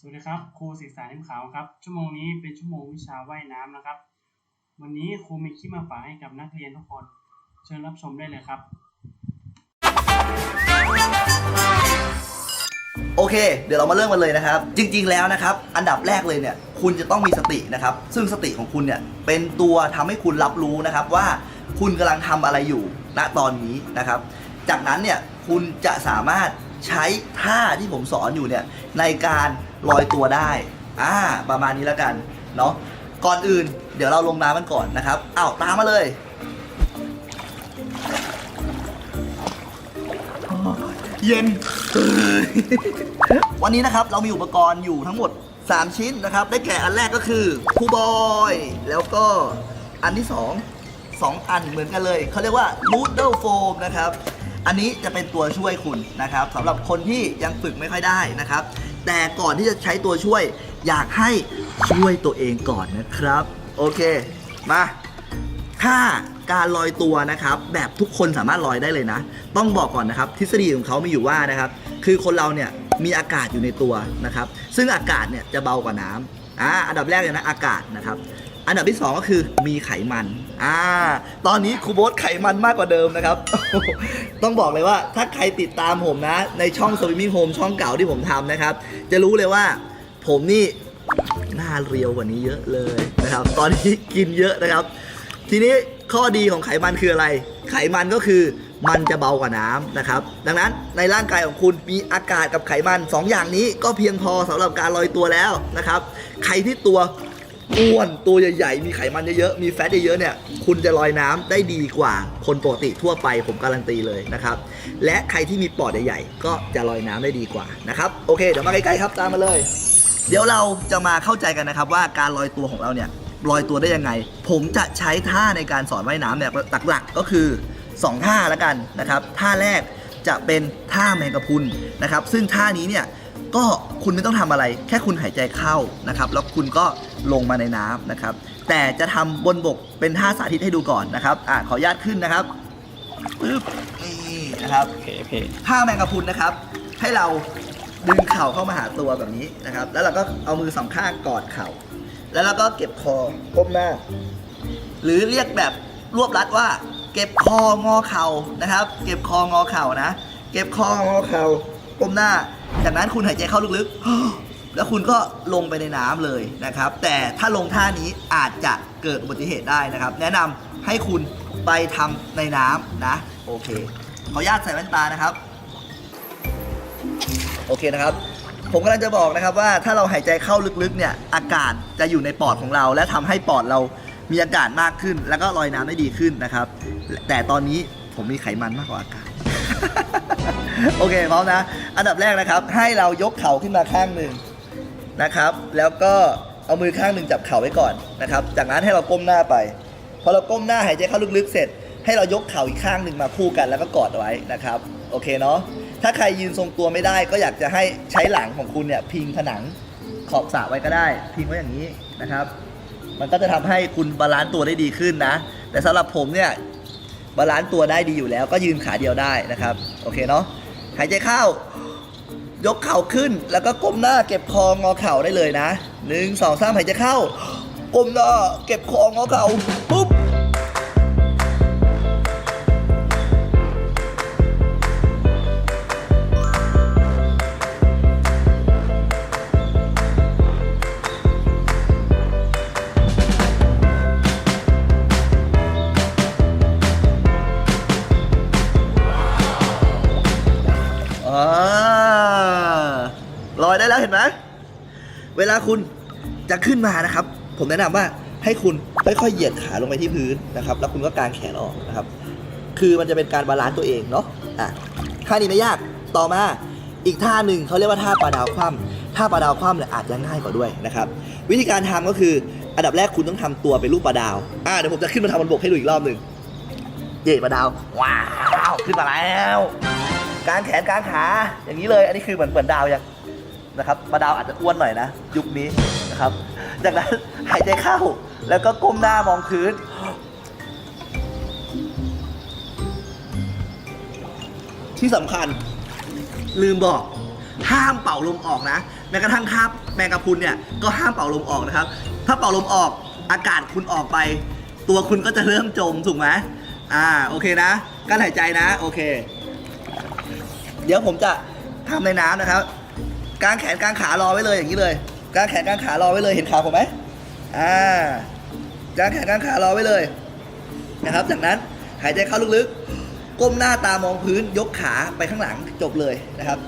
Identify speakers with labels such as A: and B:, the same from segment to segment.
A: สวัสดีครับครูศึกษาเล่มขาวครับ ชั่วโมงนี้เป็นชั่วโมงวิชาว่ายน้ำนะครับ วันนี้ครูมีคลิปมาฝากให้กับนักเรียนทุกคน เชิญรับชมได้เลยครับ
B: โอเค เดี๋ยวเรามาเริ่มกันเลยนะครับ จริง ๆ แล้วนะครับ อันดับแรกเลยเนี่ย คุณจะต้องมีสตินะครับ ซึ่งสติของคุณเนี่ย เป็นตัวทำให้คุณรับรู้นะครับว่าคุณกำลังทำอะไรอยู่ณตอนนี้นะครับ จากนั้นเนี่ย คุณจะสามารถ ใช้ท่าที่ผมสอนอยู่เนี่ยในการลอยตัวได้อ่าประมาณนี้แล้วกันเนาะก่อนอื่นเดี๋ยวเราลงน้ำกันก่อนนะครับอ้าวตามมาเลยเย็น วันนี้นะครับเรามีอุปกรณ์อยู่ทั้งหมด 3 ชิ้นนะครับ ได้แก่อันแรกก็คือคูบอย แล้วก็อันที่ 2 2 อันเหมือนกันเลย เขาเรียกว่า Noodle Foam นะครับ อันนี้จะเป็นตัวช่วยคุณนะครับสำหรับคนที่ยังฝึกไม่ค่อยได้นะครับ แต่ก่อนที่จะใช้ตัวช่วย อยากให้ช่วยตัวเองก่อนนะครับ โอเค มาถ้าการลอยตัวนะครับ แบบทุกคนสามารถลอยได้เลยนะ ต้องบอกก่อนนะครับ ทฤษฎีของเขามีอยู่ว่านะครับ คือคนเราเนี่ยมีอากาศอยู่ในตัวนะครับ ซึ่งอากาศเนี่ยจะเบากว่าน้ำอ่าอันดับแรกเลยนะอากาศนะครับ อันดับที่ 2 ก็คือมีไขมัน อ่า ตอนนี้ครูโบสไขมันมากกว่าเดิมนะครับ ต้องบอกเลยว่าถ้าใครติดตามผมนะ ในช่อง Swimming Home ช่องเก่าที่ผมทำนะครับ จะรู้เลยว่าผมนี่หน้าเรียวกว่านี้เยอะเลยนะครับ ตอนนี้กินเยอะนะครับ ทีนี้ข้อดีของไขมันคืออะไร ไขมันก็คือมันจะเบากว่าน้ำนะครับ ดังนั้นในร่างกายของคุณมีอากาศกับไขมัน 2ออย่างนี้ก็เพียงพอสำหรับการลอยตัวแล้วนะครับ ใครที่ตัว อ้วนตัวใหญ่ๆ มีไขมันเยอะๆ มีแฟตเยอะๆ เนี่ย คุณจะลอยน้ำได้ดีกว่าคนปกติทั่วไปผมการันตีเลยนะครับ และใครที่มีปอดใหญ่ๆ ก็จะลอยน้ำได้ดีกว่านะครับ โอเค เดี๋ยวมาใกล้ๆ ครับ ตามมาเลย เดี๋ยวเราจะมาเข้าใจกันนะครับว่าการลอยตัวของเราเนี่ยลอยตัวได้ยังไง ผมจะใช้ท่าในการสอนว่ายน้ำเนี่ยหลักๆ ก็คือ 2 ท่าแล้วกันนะครับ ท่าแรกจะเป็นท่าแมงกะพุนนะครับ ซึ่งท่านี้เนี่ย ก็คุณไม่ต้องทำอะไร แค่คุณหายใจเข้านะครับ แล้วคุณก็ลงมาในน้ำนะครับ แต่จะทำบนบกเป็นท่าสาธิตให้ดูก่อนนะครับอะขออนุญาตขึ้นนะครับปึ๊บนี่นะครับ
C: โอเคโอเค
B: ท่าแมงกะพรุนนะครับ ให้เราดึงเข่าเข้ามาหาตัวแบบนี้นะครับ แล้วเราก็เอามือสองข้างกอดเข่า แล้วเราก็เก็บคอก้มหน้า หรือเรียกแบบรวบรัดว่า เก็บคองอเข่านะครับ เก็บคองอเข่านะ เก็บคองอเข่า ก้มหน้า จากนั้นคุณหายใจเข้าลึกๆ แล้วคุณก็ลงไปในน้ำเลยนะครับ แต่ถ้าลงท่านี้อาจจะเกิดอุบัติเหตุได้นะครับ แนะนำให้คุณไปทำในน้ำนะ โอเคขออนุญาตใส่แว่นตานะครับ โอเคนะครับ ผมกำลังจะบอกนะครับว่าถ้าเราหายใจเข้าลึกๆเนี่ยอากาศจะอยู่ในปอดของเรา และทำให้ปอดเรามีอากาศมากขึ้น แล้วก็ลอยน้ำได้ดีขึ้นนะครับ แต่ตอนนี้ผมมีไขมันมากกว่าอากาศ โอเคพร้อมนะ อันดับแรกนะครับ ให้เรายกเข่าขึ้นมาข้างหนึ่งนะครับ แล้วก็เอามือข้างหนึ่งจับเข่าไว้ก่อนนะครับ จากนั้นให้เราก้มหน้าไป พอเราก้มหน้าหายใจเข้าลึกๆเสร็จ ให้เรายกเข่าอีกข้างหนึ่งมาคู่กันแล้วก็กอดไว้นะครับ โอเคเนาะ ถ้าใครยืนทรงตัวไม่ได้ ก็อยากจะให้ใช้หลังของคุณเนี่ยพิงผนังขอบสระไว้ก็ได้ พิงไว้อย่างนี้นะครับ มันก็จะทำให้คุณบาลานซ์ตัวได้ดีขึ้นนะ แต่สำหรับผมเนี่ย บาลานซ์ตัวได้ดีอยู่แล้ว ก็ยืนขาเดียวได้นะครับ โอเคเนาะหายใจเข้ายกเข่าขึ้นแล้วก็ก้มหน้าเก็บคองอเข่าได้เลยนะหนึ่งสองสามหายใจเข้าก้มหน้าเก็บคองอเข่าปุ๊บ ห็นไหมเวลาคุณจะขึ้นมานะครับ ผมแนะนำว่าให้คุณค่อยๆเหยียดขาลงไปที่พื้นนะครับ แล้วคุณก็กางแขนออกนะครับ คือมันจะเป็นการบาลานซ์ตัวเองเนาะอะท่านี้ไม่ยากต่อมาอีกท่าหนึ่งเขาเรียกว่าท่าปลาดาวคว่ำท่าปลาดาวคว่ำเนี่ยอาจจะง่ายกว่าด้วยนะครับ วิธีการทำก็คืออันดับแรกคุณต้องทำตัวเป็นรูปปลาดาวอ่าเดี๋ยวผมจะขึ้นมาทำบนบกให้ดูอีกรอบหนึ่งเย่ปลาดาวว้าวขึ้นมาแล้วกางแขนกางขาอย่างนี้เลย อันนี้คือเหมือนเหมือนดาวอยัง นะครับปลาดาวอาจจะอ้วนหน่อยนะ ยุคนี้นะครับ จากนั้นหายใจเข้าแล้วก็ก้มหน้ามองพื้น ที่สำคัญลืมบอกห้ามเป่าลมออกนะ แม้กระทั่งคาบแมงกะพรุนเนี่ยก็ห้ามเป่าลมออกนะครับ ถ้าเป่าลมออกอากาศคุณออกไป ตัวคุณก็จะเริ่มจมถูกไหมอ่าโอเคนะกั้นหายใจนะ โอเค เดี๋ยวผมจะทำในน้ำนะครับ กางแขนกางขารอไว้เลยอย่างนี้เลยกางแขนกางขารอไว้เลยเห็นขาผมไหมอ่ากางแขนกางขารอไว้เลยนะครับ จากนั้นหายใจเข้าลึกๆก้มหน้าตามองพื้นยกขาไปข้างหลังจบเลยนะครับ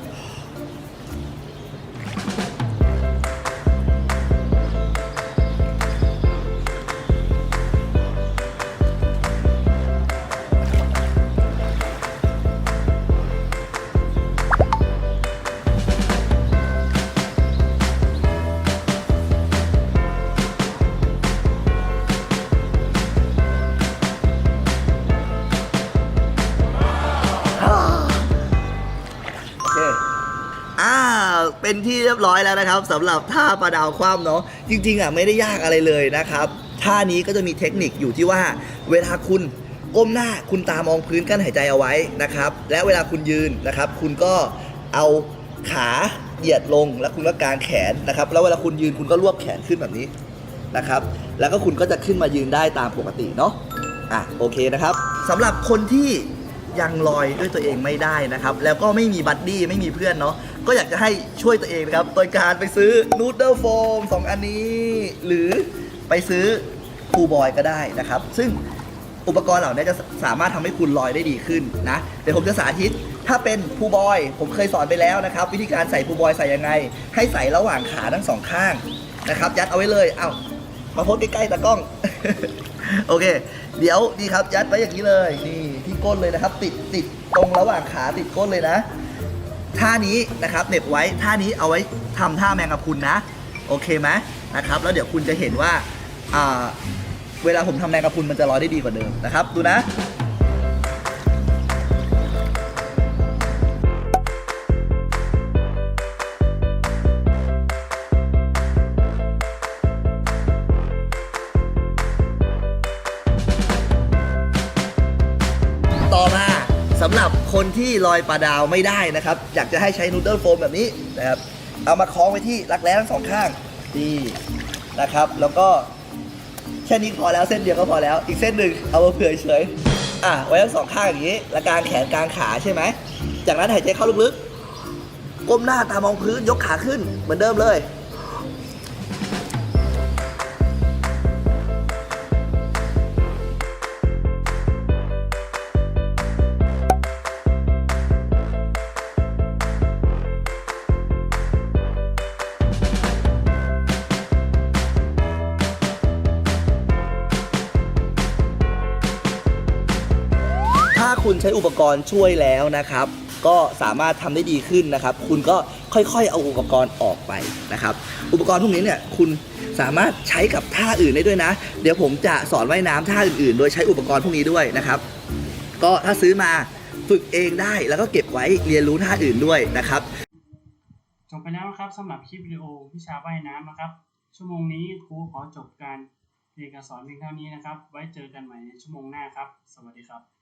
B: เคอ่าเป็นที่เรียบร้อยแล้วนะครับสำหรับท่าปลาดาวคว่ำเนาะจริงๆอะไม่ได้ยากอะไรเลยนะครับท่านี้ก็จะมีเทคนิคอยู่ที่ว่า เวลาคุณก้มหน้าคุณตามองพื้นกั้นหายใจเอาไว้นะครับ และเวลาคุณยืนนะครับ คุณก็เอาขาเหยียดลงแล้วคุณก็กางแขนนะครับ แล้วเวลาคุณยืนคุณก็รวบแขนขึ้นแบบนี้นะครับ แล้วก็คุณก็จะขึ้นมายืนได้ตามปกติเนาะอะโอเคนะครับสำหรับคนที่ ยังลอยด้วยตัวเองไม่ได้นะครับ แล้วก็ไม่มีบัดดี้ไม่มีเพื่อนเนาะก็อยากจะให้ช่วยตัวเองนะครับโดยการไปซื้อนูดเดิลโฟมสองอันนี้ หรือไปซื้อพูบอยก็ได้นะครับ ซึ่งอุปกรณ์เหล่านี้จะสามารถทำให้คุณลอยได้ดีขึ้นนะเดี๋ยวผมจะสาธิตถ้าเป็นพูบอย ผมเคยสอนไปแล้วนะครับ วิธีการใส่พูบอยใส่ยังไง ให้ใส่ระหว่างขาทั้งสองข้างนะครับ ยัดเอาไว้เลยเอ้ามาโพสใกล้ๆตากล้อง โอเค เดี๋ยวนี่ครับ ยัดไว้อย่างนี้เลยนี่ ก้นเลยนะครับ ติดติดตรงระหว่างขาติดก้นเลยนะ ท่านี้นะครับเหน็บไว้ท่านี้เอาไว้ทำท่าแมงกะพุนนะ โอเคไหมนะครับ แล้วเดี๋ยวคุณจะเห็นว่าเวลาผมทำแมงกะพุนมันจะลอยได้ดีกว่าเดิมนะครับ ดูนะ สำหรับคนที่ลอยปลาดาวไม่ได้นะครับ อยากจะให้ใช้นูเดิลโฟมแบบนี้นะครับ เอามาคล้องไว้ที่รักแร้ทั้งสองข้างนี่นะครับ แล้วก็แค่นี้พอแล้วเส้นเดียวก็พอแล้ว อีกเส้นหนึ่งเอามาเผื่อเฉยอะไว้ทั้งสองข้างอย่างนี้แล้วกางแขนกางขาใช่ไหม จากนั้นหายใจเข้าลึกๆก้มหน้าตามองพื้นยกขาขึ้นเหมือนเดิมเลย คุณใช้อุปกรณ์ช่วยแล้วนะครับ ก็สามารถทำได้ดีขึ้นนะครับ คุณก็ค่อยๆเอาอุปกรณ์ออกไปนะครับ อุปกรณ์พวกนี้เนี่ยคุณสามารถใช้กับท่าอื่นได้ด้วยนะ เดี๋ยวผมจะสอนว่ายน้ำท่าอื่นๆ โดยใช้อุปกรณ์พวกนี้ด้วยนะครับ ก็ถ้าซื้อมาฝึกเองได้แล้วก็เก็บไว้เรียนรู้ท่าอื่นด้วยนะครับ
A: จบไปแล้วนะครับสำหรับคลิปวิดีโอวิชาว่ายน้ำนะครับ ชั่วโมงนี้ครูขอจบการเรียนการสอนเพียงเท่านี้นะครับ ไว้เจอกันใหม่ในชั่วโมงหน้าครับ สวัสดีครับ